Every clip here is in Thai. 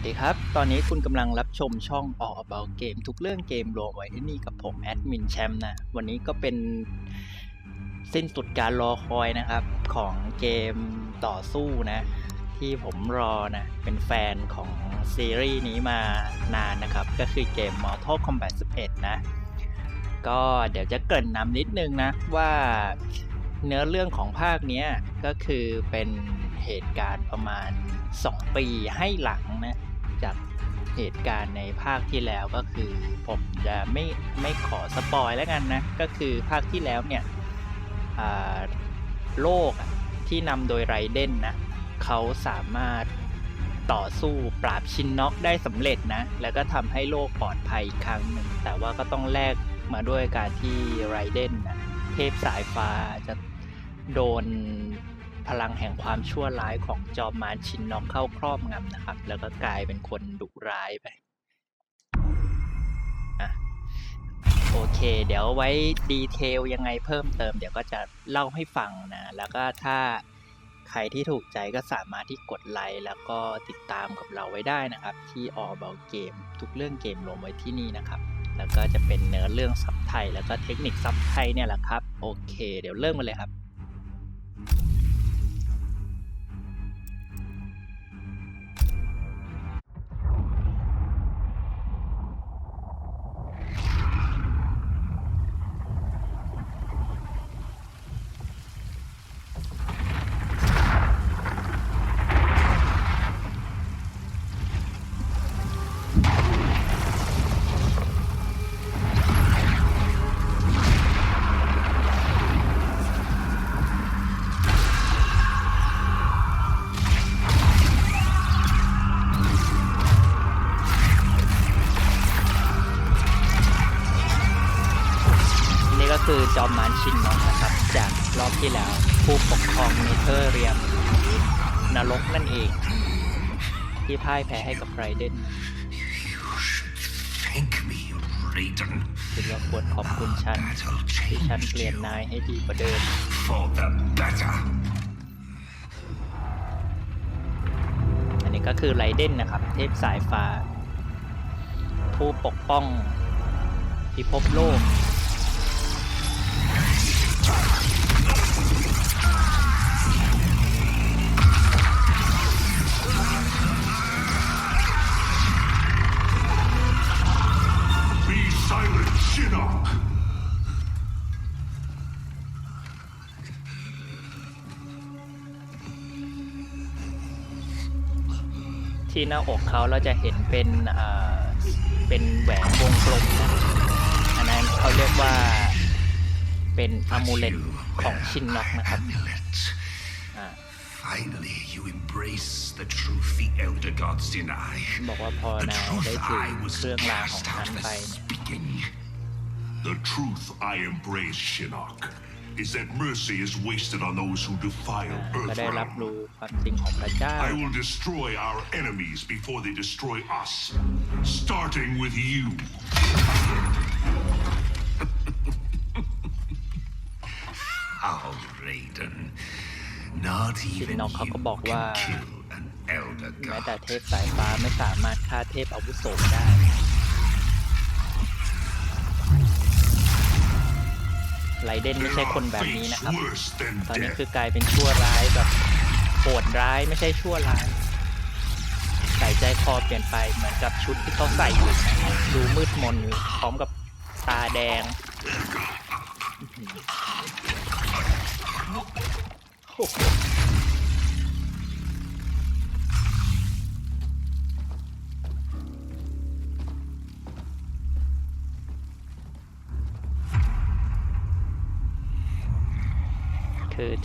วัสดีครับ ตอนนี้คุณกำลังรับชมช่อง All About Game ทุกเรื่องเกมรวมไว้ที่นี่กับผมแอดมินแชมป์นะ วันนี้ก็เป็นสิ้นสุดการรอคอยนะครับ ของเกมต่อสู้นะ ที่ผมรอนะ เป็นแฟนของซีรีส์นี้มานานนะครับ ก็คือเกม Mortal Kombat 11 นะ ก็เดี๋ยวจะเกริ่นนำนิดนึงนะ ว่าเนื้อเรื่องของภาคนี้ก็คือเป็นเหตุการณ์ประมาณ 2 ปีให้หลังนะ จากเหตุการณ์ในภาคที่แล้วก็คือผมจะไม่ไม่ขอสปอยแล้วกันนะ ก็คือภาคที่แล้วเนี่ยโลกที่นำโดยไรเดนนะเขาสามารถต่อสู้ปราบชินน็อกได้สำเร็จนะ แล้วก็ทำให้โลกปลอดภัยอีกครั้งหนึ่ง แต่ว่าก็ต้องแลกมาด้วยการที่ไรเดนนะเทพสายฟ้าจะโดน พลังแห่งความชั่วร้ายของจอมมารชินน็อกเข้าครอบงำนะครับ แล้วก็กลายเป็นคนดุร้ายไปโอเค เดี๋ยวไว้ดีเทลยังไงเพิ่มเติม เดี๋ยวก็จะเล่าให้ฟังนะ แล้วก็ถ้าใครที่ถูกใจก็สามารถที่กดไลค์แล้วก็ติดตามกับเราไว้ได้นะครับ ที่ All About Game ทุกเรื่องเกมรวมไว้ที่นี่นะครับ แล้วก็จะเป็นเนื้อเรื่องซับไทย แล้วก็เทคนิคซับไทยเนี่ยแหละครับ โอเค เดี๋ยวเริ่มกันเลยครับ ไรเดน Thank me, Raiden, คิดว่าควรขอบคุณฉัน that'll ที่ฉัน change เปลี่ยน you นายให้ดีกว่าเดิม for the better. อันนี้ก็คือไรเดนนะครับ เทพสายฟ้า ผู้ปกป้องพิภพโลก นอะมูเลตของชินน็อกนะครับ Amulet. อ่า Finally, you embrace the truth the Elder Gods deny. บอกว่าพอ The นาย truth ได้ถือ I was เครื่องรางของ cast ฉัน out ไป for เนี่ย speaking. The truth I embrace, Shinnok, is that mercy is wasted on those who defile ก็ได้รับ Earthrealm. รู้ความจริงของพระเจ้า I will destroy our enemies before they destroy us, starting with you. Oh, Raiden. Not even Shinnok เขา you ก็บอกว่า can kill an Elder แม้แต่ God. ไรเดนไม่ใช่คนแบบนี้นะครับ ตอนนี้คือกลายเป็นชั่วร้ายแบบโหดร้ายไม่ใช่ชั่วร้าย ใส่ใจคอเปลี่ยนไปเหมือนกับชุดที่เขาใส่อยู่ดูมืดมนพร้อมกับตาแดงโอ้โห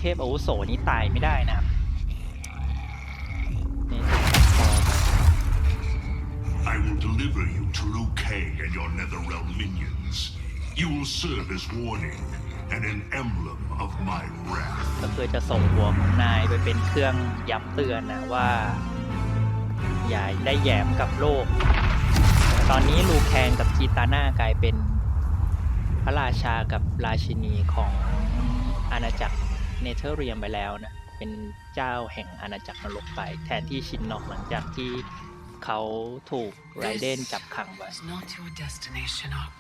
เทพอาวุโสนี้ตายไม่ได้นะครับนี่คือคอ I will deliver you to Liu Kang and your Netherrealm minions. You will serve as warning and an emblem of my wrath. ก็คือจะส่งหัวของนายไปเป็นเครื่องย้ำเตือนนะว่า อย่าได้แหยมกับโลก ตอนนี้ลูแคนกับกีตาน่ากลายเป็นพระราชากับราชินีของอาณาจักร เนเธอร์เรียมไปแล้วนะ เป็นเจ้าแห่งอาณาจักรนรกไป แทนที่ชินนอกหลังจากที่เขาถูกไรเดนจับขังไว้ is not your destiny, Shinnok.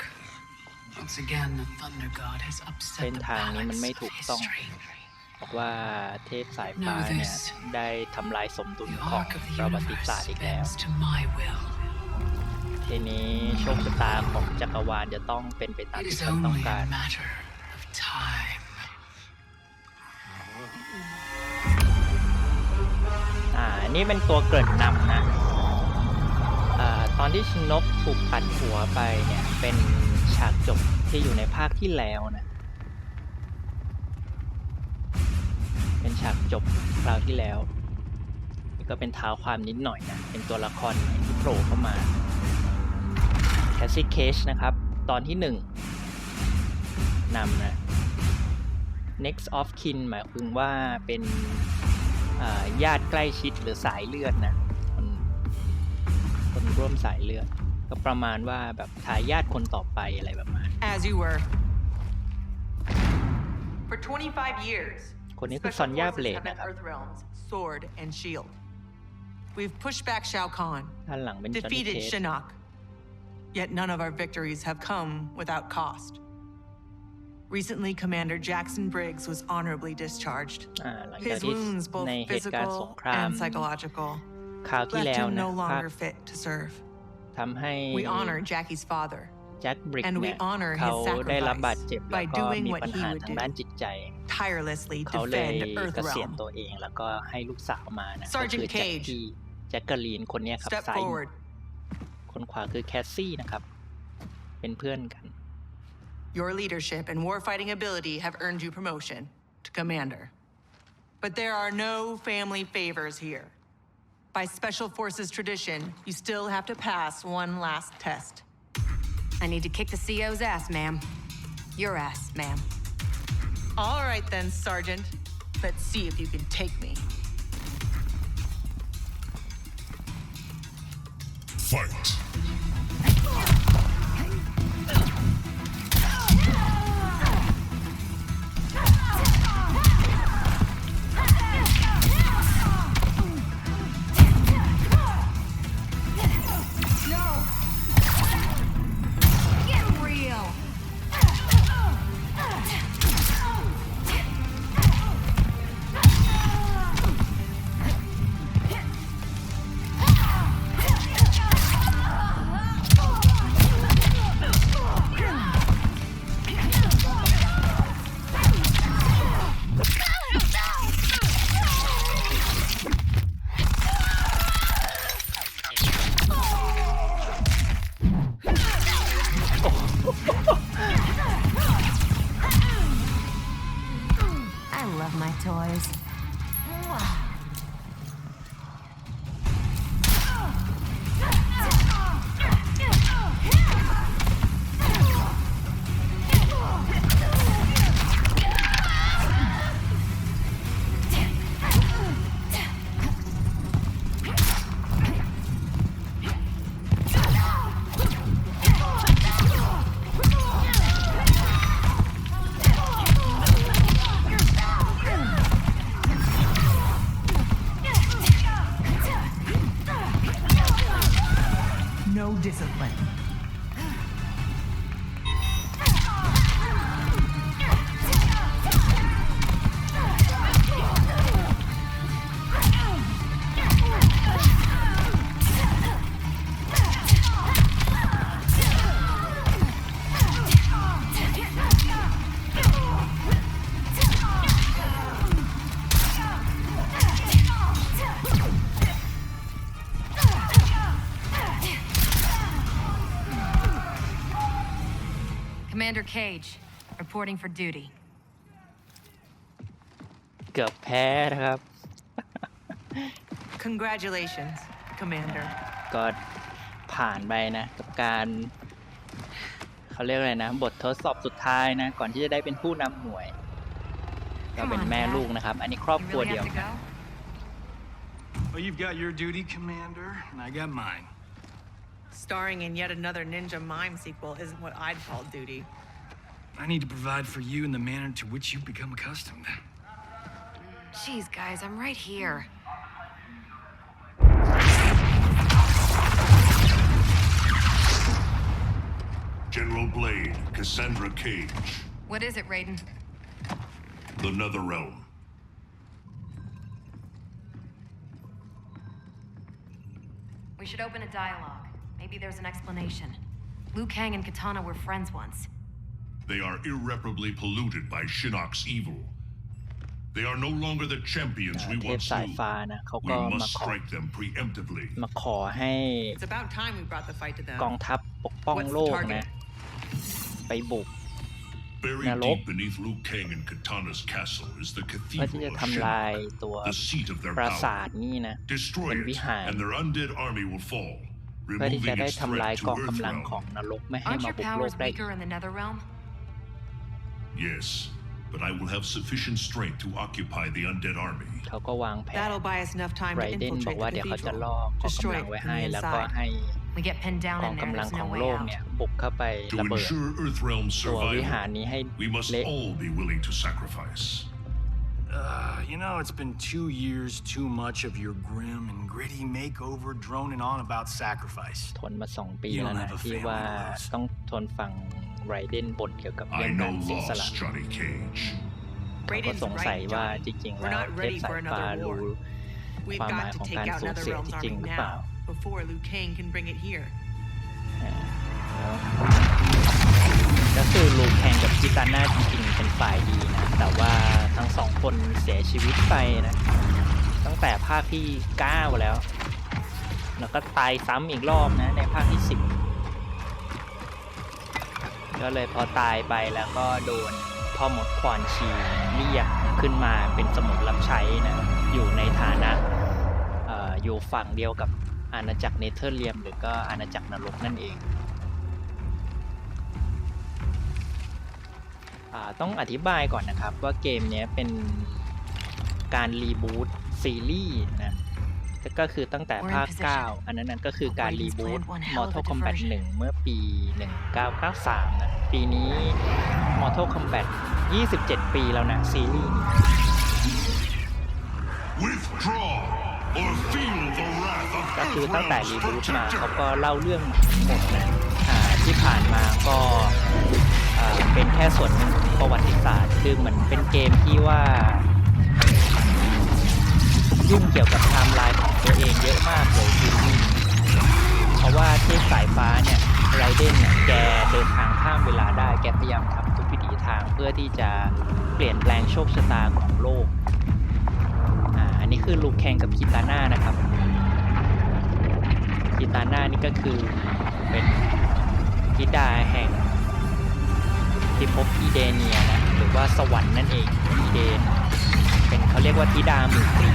Once again, the Thunder God has upset เส้น the ทางนี้มัน balance ไม่ of ถูกต้อง history. บอกว่าเทพสายฟ้าเนี่ย Know this. ได้ทำลายสมดุล The ของ arc of the ประวัติ universe ศาสตร์อีกแล้ว bends to my will. ทีนี้โชคชะตาของจักรวาลจะต้องเป็นไปตาม It ที่ is ฉันต้อง only การ a matter of time. อ่า นี่เป็นตัวเกริ่นนำนะ อ่า ตอนที่ชินนกถูกปัดหัวไปเนี่ย เป็นฉากจบที่อยู่ในภาคที่แล้วนะ เป็นฉากจบคราวที่แล้วนี่ก็เป็นเท้าความนิดหน่อยนะ เป็นตัวละครที่โผล่เข้ามา แคสซี่เคชนะครับ ตอนที่หนึ่งนำนะ next of kin หมายถึงว่าเป็นอ่าญาติใกล้ชิดหรือสายเลือดนะคนคนร่วมสายเลือด ก็ประมาณว่าแบบทายาทคนต่อไปอะไรแบบนั้น As you were. For 25 years, คนนี้คือ Special ซอนยา Forces เบลด have been นะครับ Earthrealm's sword and shield. We've pushed back Shao Kahn, ด้านหลังเป็นจอห์นนี่ defeated เคส Shinnok. Yet none of our victories have come without cost. Recently, Commander Jackson Briggs was honorably discharged. อ่าหลังจาก His ที่ wounds, ใน both เหตุการณ์ส physical งคราม and psychological, คราวที่ left แล้ว him นะ no ภาค longer fit to serve. ทำให้ We honor Jackie's father, แจ็คบริก and we เนี่ย honor เขา his ได้รับบาดเจ็บ sacrifice แล้ว by ก็ doing มี what ปัญ he หา would ทาง do. ด้านจิตใจ tirelessly เขาเลย defend เกษียณ Earthrealm. ตัวเองแล้วก็ให้ลูกสาวมานะก็ Sergeant คือแจ็ค Cage กี้แจ็คเกอรีนคนเนี้ยครับ Step ซ้ายมือ forward. คนขวาคือแคสซี่นะครับ เป็นเพื่อนกัน Your leadership and warfighting ability have earned you promotion to commander. But there are no family favors here. By Special Forces tradition, you still have to pass one last test. I need to kick the CO's ass, ma'am. Your ass, ma'am. All right then, Sergeant. Let's see if you can take me. Fight! Cage, reporting for duty. เกือบแพ้นะครับ Congratulations, Commander. ก็ผ่านไปนะ กับการเขาเรียกอะไรนะ บททดสอบสุดท้ายนะ ก่อนที่จะได้เป็นผู้นำหน่วย ก็เป็นแม่ลูกนะครับ อันนี้ครอบ You ครัว really เดียว have to กัน go? Well, you've got your duty, Commander, and I got mine. Starring in yet another Ninja Mime sequel isn't what I'd call duty. I need to provide for you in the manner to which you've become accustomed. Jeez, guys, I'm right here. General Blade, Cassandra Cage. What is it, Raiden? The Netherrealm. We should open a dialogue. Maybe there's an explanation. Liu Kang and Katana were friends once. They are irreparably polluted by Shinnok's evil. They are no longer the champions อ่า we เทพ once สาย knew. ฟ้านะเขา We ก็มา must ขอ strike them preemptively. มาขอให้ It's about time we brought the fight to them. กองทัพปกป้อง What's the โลก target? นะ ไปบุก Buried Nalok. deep beneath Liu Kang and Katana's castle is the เพื่อที่ cathedral จะ of ทำลาย Shinnok, ตัว the seat of their ปราสา power. ทนี่นะ Destroy เป็น it, วิหาร and their undead army will fall, เพื่อที่จะ removing ได้ its ทำลาย threat กอง to กำลัง Earthrealm. ของนรกไม่ให้ Aren't มา your บุกโล powers กได้อีก weaker in the Netherrealm? Yes, but I will have sufficient strength to occupy the undead army. เขาก็วางแผน That'll buy us enough time ไร to เดนบอก infiltrate ว่า the เดี๋ยวเขาจะ cathedral. ล่อกอง Destroy กำลัง it ไว้ from ให้ the แล้วก็ inside. ให้ We get pinned down กอง in there. กำลัง There's ขอ no ง way โลก out. เนี่ย บุกเข้าไป To ระเบิด ensure Earthrealm's ตัววิหาร survival, นี้ให้ we must เละ all be willing to sacrifice. Uh, you know, it's been two years too much of your grim and gritty makeover droning on about sacrifice. ทนมาสองปี You don't แล้วนะ have a ที่ family ว่า to lose. ต้องทนฟังไรเดนบ่นเกี่ยวกับเรื่อ I งการ know เสียสละ loss, Johnny Cage. เขาก็ Raiden's สงสัย right, ว่า Johnny. จริง ๆ We're แล้ว not เทพ ready สา for ยฟ้า another รู้ war. We've ความหมาย got to ของ take การ out สูญเสีย Netherrealm's จริง army ๆหรือเปล่า now, before Liu Kang can bring it here. ก็คือลูแข่งกับกิตาน่าจริงๆเป็นฝ่ายดีนะ แต่ว่าทั้งสองคนเสียชีวิตไปนะ ตั้งแต่ภาคที่ 9 แล้ว แล้วก็ตายซ้ำอีกรอบนะ ในภาคที่ 10 ก็เลยพอตายไปแล้วก็โดนพ่อมดควานชีเรียกขึ้นมาเป็นสมุนรับใช้นะ อยู่ในฐานะอออยู่ฝั่งเดียวกับอาณาจักรเนเธอร์เลียม หรือก็อาณาจักรนรกนั่นเอง ต้องอธิบายก่อนนะครับว่าเกมเนี้ยเป็นการรีบูตซีรีส์นะก็คือตั้งแต่ภาค 9 อันนั้นนะก็คือการรีบูต Mortal Kombat 1 เมื่อปี 1993 นะ ปีนี้ Mortal Kombat 27 ปีแล้วนะ ซีรีส์นี้ Withdraw, or feel the wrath of ก็คือตั้งแต่รี Earthrealm's บูตมาเขา protector. ก็เล่าเรื่องหมดนะอ่าที่ผ่านมาก็อ่า เป็นแค่ส่วนหนึ่งของประวัติศาสตร์ คือเหมือนเป็นเกมที่ว่า ยุ่งเกี่ยวกับไทม์ไลน์ของตัวเองเยอะมากเลยซีรีส์เพราะว่าเทพสายฟ้าเนี่ยไรเดนเนี่ยแกเดินทางข้ามเวลาได้แกพยายามทำทุกวิถีทางเพื่อที่จะเปลี่ยนแปลงโชคชะตาของโลกอ่าอันนี้คือลูกแข่งกับคิตาน่านะครับกิตาน่านี่ก็คือเป็นธิดาแห่ง พิภพอีเดเนียนะหรือว่าสวรรค์นั่นเองอีเดนเป็นเขาเรียกว่าธิดาหมื่นปี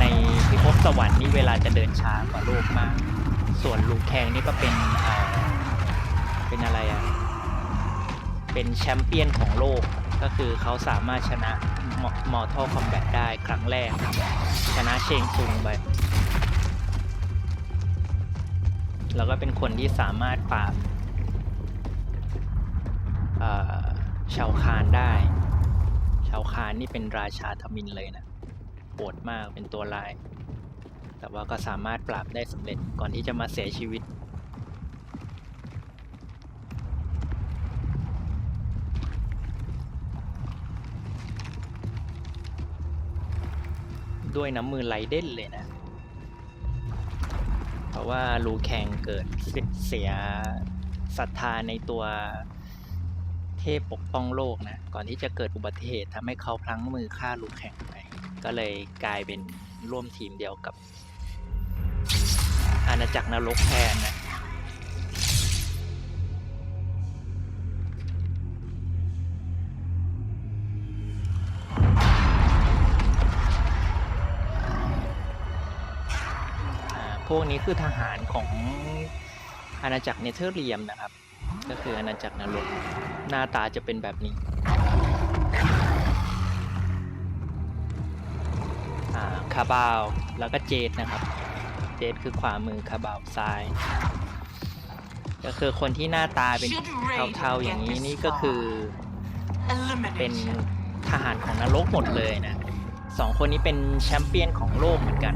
ในพิภพสวรรค์นี่เวลาจะเดินช้ากว่าโลกมาก ส่วนลูกแคงนี่ก็เป็นเป็นอะไรอะเป็นแชมเปี้ยนของโลกก็คือเขาสามารถชนะมอร์ทัลคอมแบทได้ครั้งแรก ชนะเชงซุงไปแล้วก็เป็นคนที่สามารถปราบ ชาวคานได้ ชาวคานนี่เป็นราชาทมินเลยนะโหดมากเป็นตัวลาย แต่ว่าก็สามารถปราบได้สำเร็จก่อนที่จะมาเสียชีวิตด้วยน้ำมือไรเด่นเลยนะ เพราะว่าลูแคงเกิดเสียศรัทธาในตัว เทพปกป้องโลกนะ ก่อนที่จะเกิดอุบัติเหตุทำให้เขาพลั้งมือฆ่าลูกแคงไป ก็เลยกลายเป็นร่วมทีมเดียวกับ อาณาจักรนรกแทนนะพวกนี้คือทหารของอาณาจักรเนเธอร์เรียมนะครับ ก็คืออาณาจักรนรกหน้าตาจะเป็นแบบนี้่าคาบาวแล้วก็เจดนะครับ เจดคือขวามือคาบาวซ้าย ก็คือคนที่หน้าตาเป็นเทาๆอย่างนี้นี่ก็คือเป็นทหารของนรกหมดเลยนะสองคนนี้เป็นแชมเปี้ยนของโลกเหมือนกัน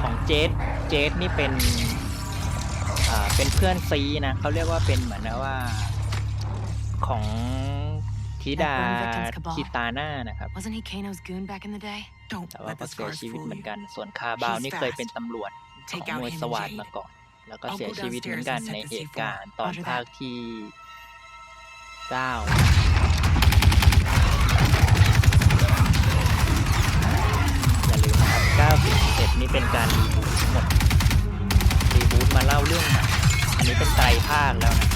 ของเจดเจดนี่เป็น เป็นเพื่อนซีนะเขาเรียกว่าเป็นเหมือนนะว่าของธิดา That burn victim's cabal. คิตาน่านะครับ Wasn't he Kano's goon back in the day? Don't แต่ว่า let ก็ the เสีย scars ชีวิต fool เหมือน you. กันส่วนคาบาว He's นี่เคย fast. เป็นตำรวจข Take อง out หน่วย him ส and วัสด Jade. มาก่อนแล้วก็ I'll เสีย go ชีวิตเหมือนกัน downstairs ใน and set เห the ตุการณ์ C4 ตอน Roger ภาค that. ที่เก้าอย่าลืมนะครับ91นี่เป็นการรีบูทหมดรีบูทมาเล่าเรื่องใหม่อั นนี้เป็นไตรภาคแล้วนะ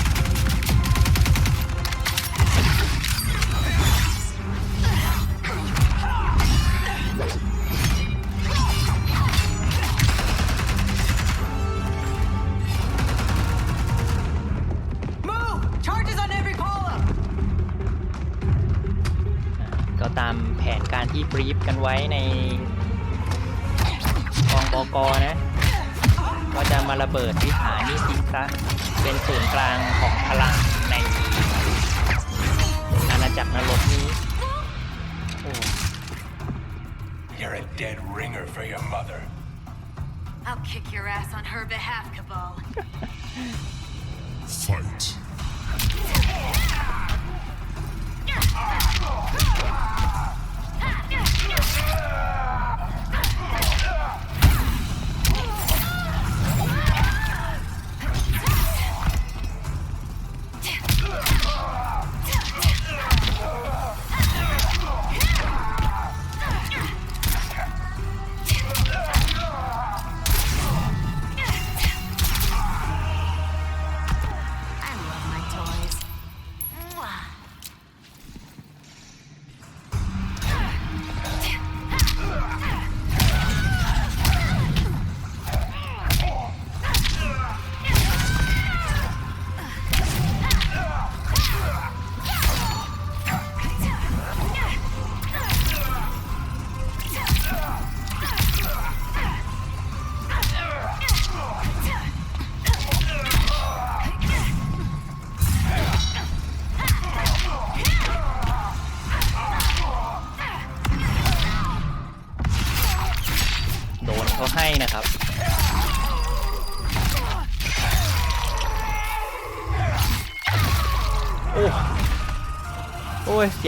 Move! Charges on every column! ก็ตามแผนการที่บรีฟกันไว้ในกองบกนะก็จะ มาระเบิดวิหารนี่ทิ้งซะเป็นศูนย์กลางของพลังในอาณาจักรนรกนี้โอ้ You're a dead ringer for your mother. I'll kick your ass on her behalf, Cabal. Fight.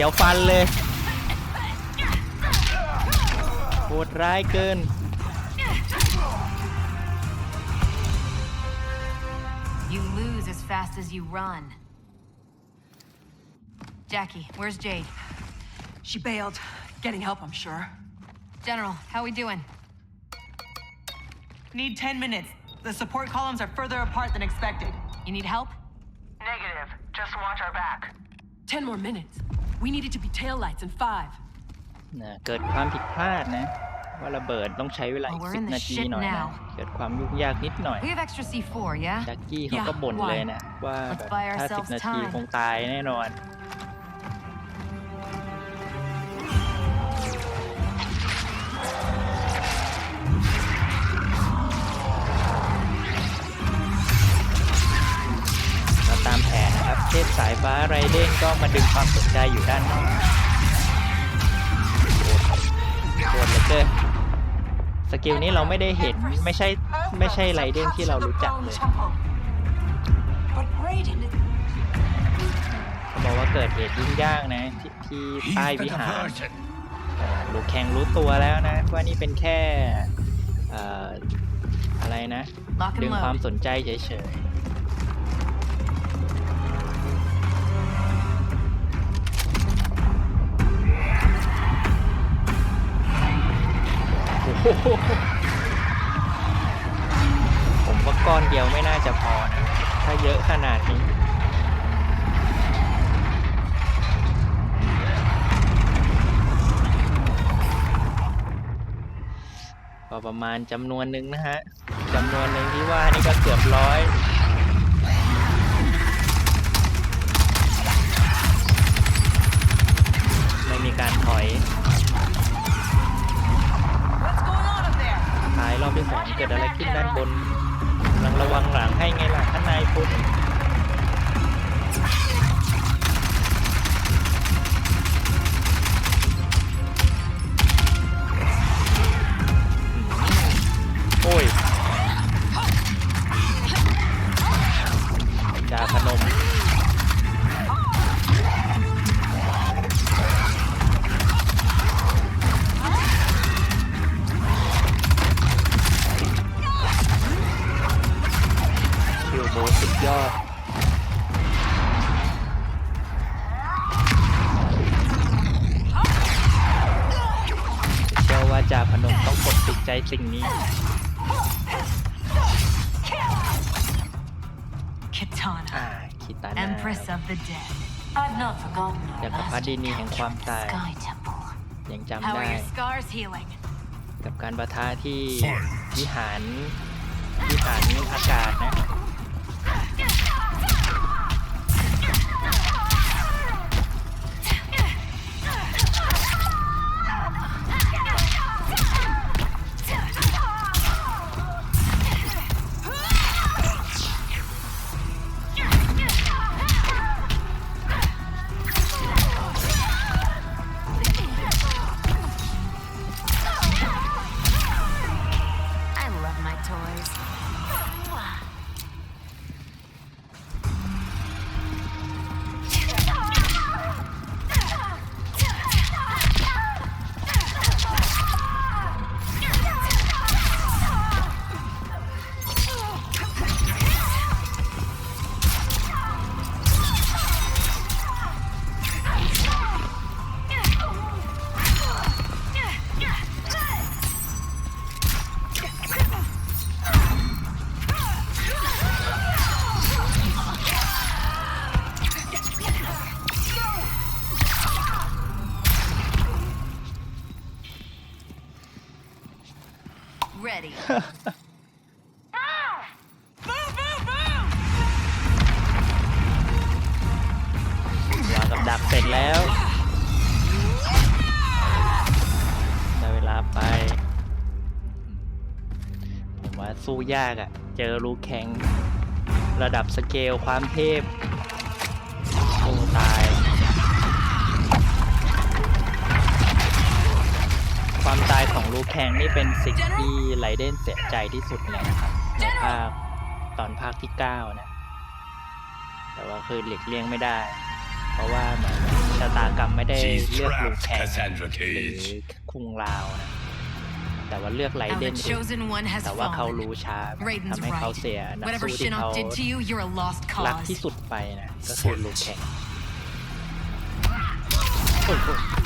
โอ้ย เสียวฟันเลยโหดร้ายเกิน You lose as fast as you run. Jackie, where's Jade? She bailed. Getting help, I'm sure. General, how we doing? Need 10 minutes. The support columns are further apart than expected. You need help? Negative. Just watch our back. Ten more minutes. We needed to be taillights in five. นะเกิดความผิดพลาดนะ ว่าระเบิดต้องใช้เวลาอีก Oh, we're สิ in บ the นาที shit หน่อยนะ now. เกิดความยุ่งยากนิดหน่อย We have extra C4, yeah? จักกี้เขาก็ Yeah, บ่น why? เลยนะ ว่า Let's แบบ buy ถ้าสิบ ourselves นาที time. คงตายแน่นอน เทพสายฟ้าไรเด้งก็มาดึงความสนใจอยู่ด้านนอกโหดโหดเหลือเกินสกิลนี้เราไม่ได้เห็นไม่ใช่ไม่ใช่ไรเด้งที่เรารู้จักเลยเขาบอกว่าเกิดเหตุยุ่งยากนะที่ที่ใต้วิหารลูกแข่งรู้ตัวแล้วนะ ว่านี่เป็นแค่ออะไรนะ ดึงความสนใจเฉยๆ ผมว่าก้อนเดียวไม่น่าจะพอนะ ถ้าเยอะขนาดนี้ก็ประมาณจำนวนหนึ่งนะฮะจำนวนหนึ่งที่ว่านี่ก็เกือบร้อยไม่มีการถอย รอบที่สองเกิดอะไรขึ้นด้านบนกำลังระวังหลังให้ไงล่ะท่านนายพุณ ความตาย Sky Temple. ยังจำ How ได้ are your scars healing? กับการประทะที่ Fight. วิหารวิหารอากาศนะ ยากอะ่ะ เจอรูแข็ง ระดับสเกลความเทพโอ้ตาย ความตายของลูแคงนี่เป็นสิ่งที่ไรเดนเสียใจที่สุดเลยนะครับในภาคตอนภาคที่ 9 นะ แต่ว่าคือหลีกเลี่ยงไม่ได้ เพราะว่าเหมือนชะตากรรมไม่ได้เลือกลู trapped, แคงหรือคุงลาวนะ แต่ว่าเลือกไร Now เด the นเอง chosen one has แต่ว่าเขา fallen. รู้ช้า Raiden's ทำให้เขา right. เสียนัก Whatever สู้ที่เขา Shinnok did to you, you're a lost รัก cause. ที่สุดไปนะก็คือลูแคงโอ้ยโอ้ย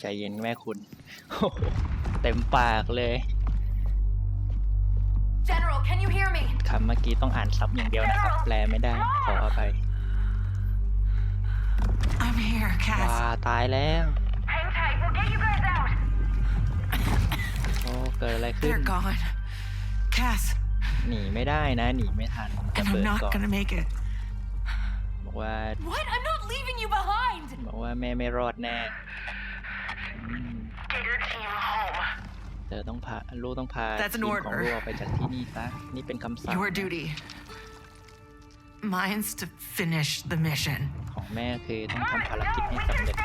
ใจเย็นแม่คุณโอ้โหเต็มปากเลย General, can you hear me? คำเมื่อกี้ต้องอ่านซับอย่างเดียวนะครับ แปลไม่ได้ ขออภัย I'm here, ว้า Cass. ตายแล้ว Hang tight, we'll get you guys out. โอ้เกิดอะไรขึ้น They're gone. Cass, หนีไม่ได้นะ หนีไม่ทันจะ and เปิ I'm ด not ก่อน gonna make it. บอกว่า What? I'm not leaving you behind. บอกว่าแม่ไม่รอดแน่อืม Get your team home. เธอต้องพาลูกต้องพา That's an ทีมของ order. ลูกออกไปจากที่นี่ซะนี่เป็นคำสั่ง Your duty. Mine's to finish the mission. ของแม่คือต้องทำภารกิจให้สำเร็จ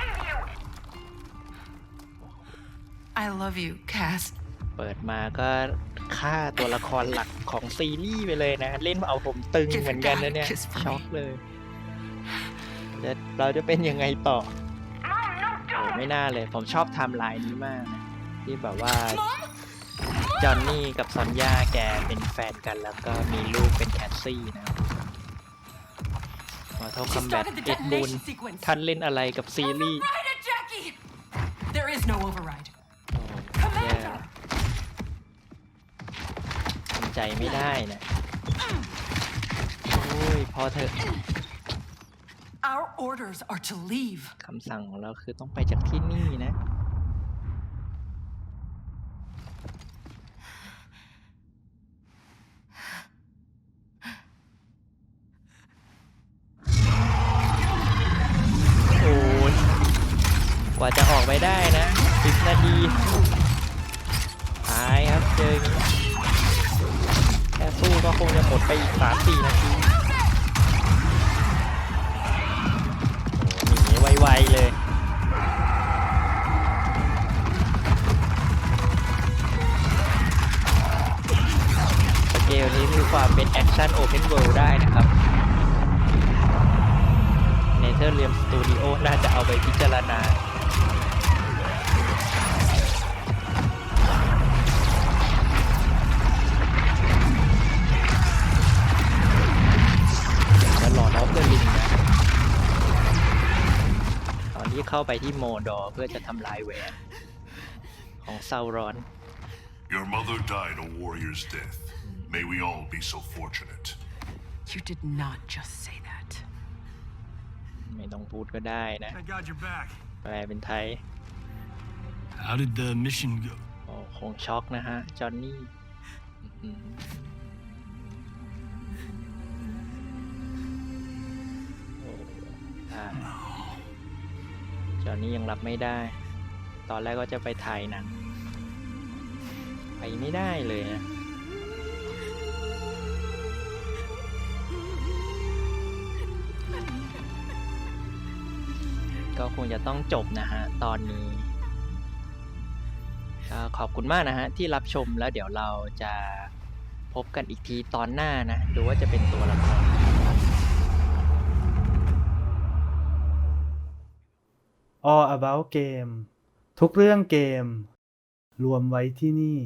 I love you, Cass. เปิดมาก็ฆ่าตัวละครหลักของซีรีส์ไปเลยนะ เล่นมาเอาผมตึงเหมือนกันนะเนี่ย Kiss for me. ช็อกเลยแล้วเราจะเป็นยังไงต่อโอ้ ไม่น่าเลย ผมชอบไทม์ไลน์นี้มากนะที่แบบว่าจอห์นนี่กับซอนยาแกเป็นแฟนกันแล้วก็มีลูกเป็นแคสซี่นะครับมอร์ทัล She คัมแบท started the เอ็ดบูน detonation sequence. ท่านเล่นอะไรกับซีรีส์ Override it, Jackie! There is no override. โอ้แย่ทำใจไม่ได้นะ โอ้ย พอเถอะ Our orders are to leave. คำสั่งของเราคือต้องไปจากที่นี่นะ โอ้ยกว่าจะออกไปได้นะสิบนาทีตายครับเจออย่างนี้แค่สู้ก็คงจะหมดไปอีกสามสี่นาที แอคชั่นโอเพนเวิลด์ได้นะครับเนเธอร์เรียมสตูดิโอน่าจะเอาไปพิจารณาแล้วหลอดออฟเดอะลิงนะตอนที่เข้าไปที่โมดอเพื่อจะทำลายแหวนของซารอน Your mother died a warrior's death. May we all be so fortunate. You did not just say that. ไม่ต้องพูดก็ได้นะ I got your back. แปลเป็นไทย How did the mission go? โอ้คงช็อกนะฮะ จอห์นนี่อื้อหือโอ้อ่าจอห์นนี่ยังรับไม่ได้ ตอนแรกก็จะไปถ่ายหนัง ไปไม่ได้เลยนะ ก็คงจะต้องจบนะฮะตอนนี้ก็ขอบคุณมากนะฮะที่รับชมแล้วเดี๋ยวเราจะพบกันอีกทีตอนหน้านะดูว่าจะเป็นตัวละคร All About Game ทุกเรื่องเกม รวมไว้ที่นี่